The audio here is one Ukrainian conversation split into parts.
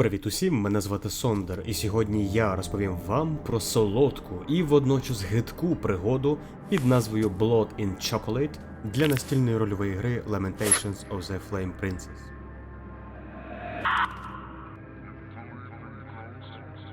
Привіт усім, мене звати Сондер, і сьогодні я розповім вам про солодку і водночас гидку пригоду під назвою Blood in Chocolate для настільної рольової гри Lamentations of the Flame Princess.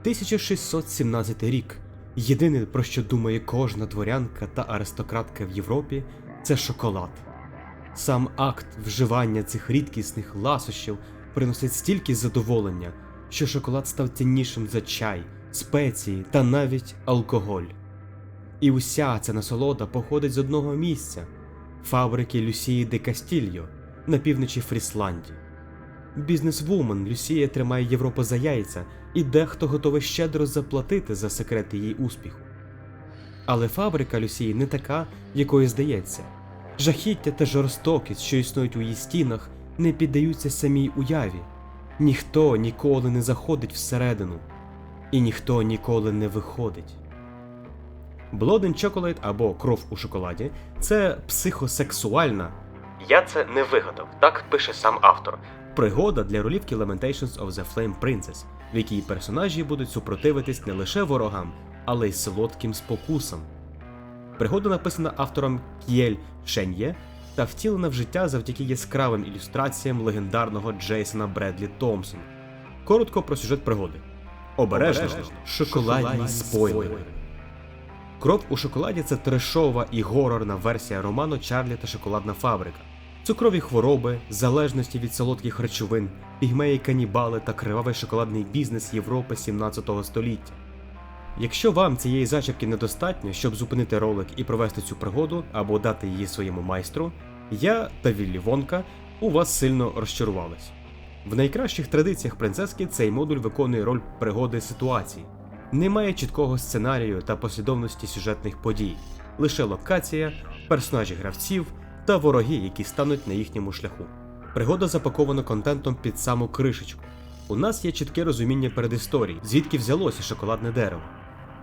1617 рік. Єдине, про що думає кожна дворянка та аристократка в Європі, це шоколад. Сам акт вживання цих рідкісних ласощів приносить стільки задоволення, що шоколад став ціннішим за чай, спеції та навіть алкоголь. І уся ця насолода походить з одного місця фабрики Люсії де Кастільо на півночі Фрісландії. Бізнесвумен Люсія тримає Європу за яйця, і дехто готовий щедро заплатити за секрет її успіху. Але фабрика Люсії не така, якою здається. Жахіття та жорстокість, що існують у її стінах, не піддаються самій уяві. Ніхто ніколи не заходить всередину, і ніхто ніколи не виходить. Blood in Chocolate або кров у шоколаді це психосексуальна. Я це не вигадав, так пише сам автор. Пригода для ролівки Lamentations of the Flame Princess, в якій персонажі будуть супротивитись не лише ворогам, але й солодким спокусам. Пригода написана автором К'єль Шен'є та втілена в життя завдяки яскравим ілюстраціям легендарного Джейсона Бредлі Томпсона. Коротко про сюжет пригоди. Обережно, шоколадні спойлери. Кров у шоколаді це трешова і горорна версія роману Чарлі та шоколадна фабрика. Цукрові хвороби, залежності від солодких речовин, пігмеї канібали та кривавий шоколадний бізнес Європи 17 століття. Якщо вам цієї зачіпки недостатньо, щоб зупинити ролик і провести цю пригоду або дати її своєму майстру, я та Віллі Вонка у вас сильно розчарувались. В найкращих традиціях принцески цей модуль виконує роль пригоди ситуації. Немає чіткого сценарію та послідовності сюжетних подій, лише локація, персонажі гравців та вороги, які стануть на їхньому шляху. Пригода запакована контентом під саму кришечку. У нас є чітке розуміння передісторії, звідки взялося шоколадне дерево.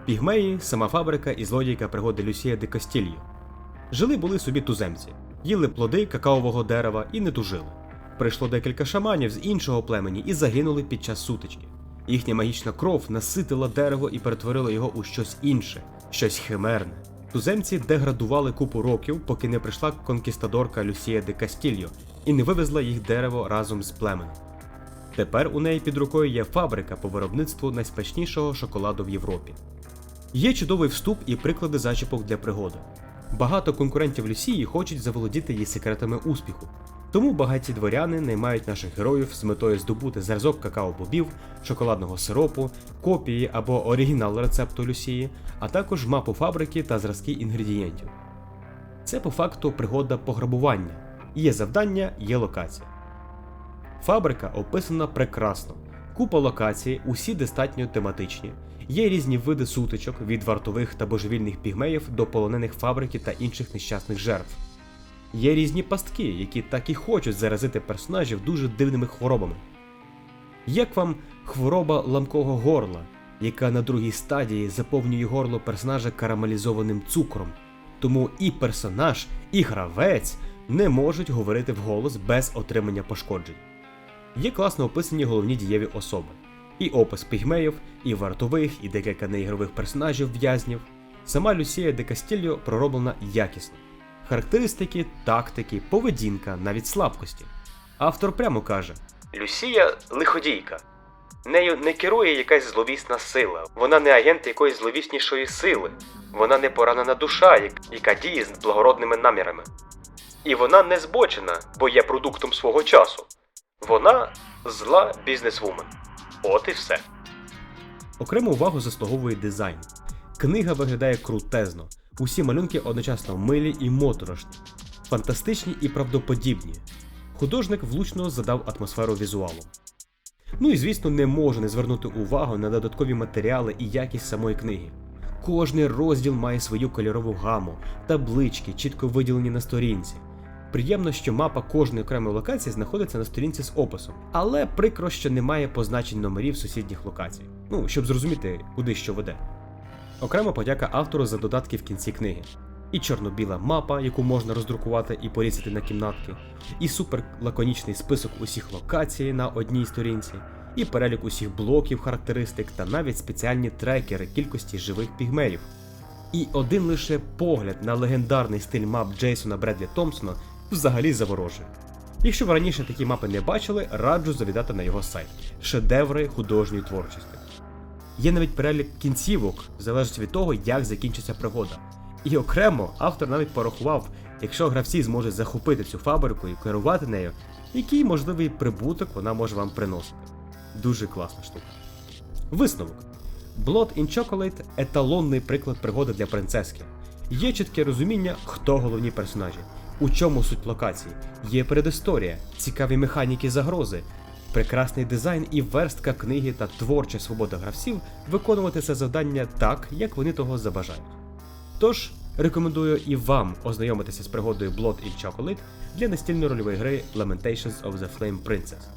Пігмеї, сама фабрика і злодійка пригоди Люсія де Кастільо. Жили були собі туземці, їли плоди какаового дерева і не тужили. Прийшло декілька шаманів з іншого племені і загинули під час сутички. Їхня магічна кров наситила дерево і перетворила його у щось інше, щось химерне. Туземці деградували купу років, поки не прийшла конкістадорка Люсія де Кастільо і не вивезла їх дерево разом з племенем. Тепер у неї під рукою є фабрика по виробництву найспечнішого шоколаду в Європі. Є чудовий вступ і приклади зачіпок для пригоди. Багато конкурентів Люсії хочуть заволодіти її секретами успіху. Тому багаті дворяни наймають наших героїв з метою здобути зразок какао-бобів, шоколадного сиропу, копії або оригінал рецепту Люсії, а також мапу фабрики та зразки інгредієнтів. Це по факту пригода пограбування. Є завдання, є локація. Фабрика описана прекрасно. Купа локацій, усі достатньо тематичні. Є різні види сутичок від вартових та божевільних пігмеїв до полонених фабрики та інших нещасних жертв. Є різні пастки, які так і хочуть заразити персонажів дуже дивними хворобами. Як вам хвороба ламкого горла, яка на другій стадії заповнює горло персонажа карамелізованим цукром, тому і персонаж, і гравець не можуть говорити вголос без отримання пошкоджень. Є класно описані головні дієві особи. І опис пігмеїв, і вартових, і декілька неігрових персонажів в'язнів. Сама Люсія де Кастільо пророблена якісно. Характеристики, тактики, поведінка, навіть слабкості. Автор прямо каже: Люсія лиходійка. Нею не керує якась зловісна сила, вона не агент якоїсь зловіснішої сили, вона не поранена душа, яка діє з благородними намірами. І вона не збочена, бо є продуктом свого часу. Вона зла бізнесвумен. От і все. Окрему увагу заслуговує дизайн. Книга виглядає крутезно. Усі малюнки одночасно милі і моторошні, фантастичні і правдоподібні. Художник влучно задав атмосферу візуалу. Ну і звісно, не можу не звернути увагу на додаткові матеріали і якість самої книги. Кожний розділ має свою кольорову гаму, таблички, чітко виділені на сторінці. Приємно, що мапа кожної окремої локації знаходиться на сторінці з описом, але прикро, що немає позначень номерів сусідніх локацій. Ну, щоб зрозуміти, куди що веде. Окрема подяка автору за додатки в кінці книги. І чорно-біла мапа, яку можна роздрукувати і порізати на кімнатки, і супер лаконічний список усіх локацій на одній сторінці, і перелік усіх блоків, характеристик та навіть спеціальні трекери кількості живих пігмеїв. І один лише погляд на легендарний стиль мап Джейсона Бредлі Томпсона взагалі заворожує. Якщо ви раніше такі мапи не бачили, раджу завітати на його сайт шедеври художньої творчості. Є навіть перелік кінцівок, залежить від того, як закінчиться пригода. І окремо автор навіть порахував, якщо гравці зможуть захопити цю фабрику і керувати нею, який можливий прибуток вона може вам приносити. Дуже класна штука. Висновок. Blood in Chocolate еталонний приклад пригоди для принцески. Є чітке розуміння, хто головні персонажі, у чому суть локації, є передісторія, цікаві механіки загрози, прекрасний дизайн і верстка книги та творча свобода гравців виконувати це завдання так, як вони того забажають. Тож, рекомендую і вам ознайомитися з пригодою Blood і Chocolate для настільної рольової гри Lamentations of the Flame Princess.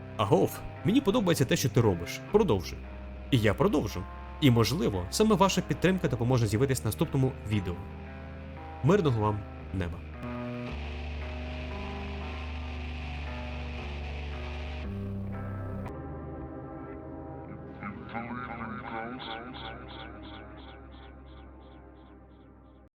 Агов, мені подобається те, що ти робиш. Продовжуй. І я продовжу. І, можливо, саме ваша підтримка допоможе з'явитись в наступному відео. Мирного вам неба!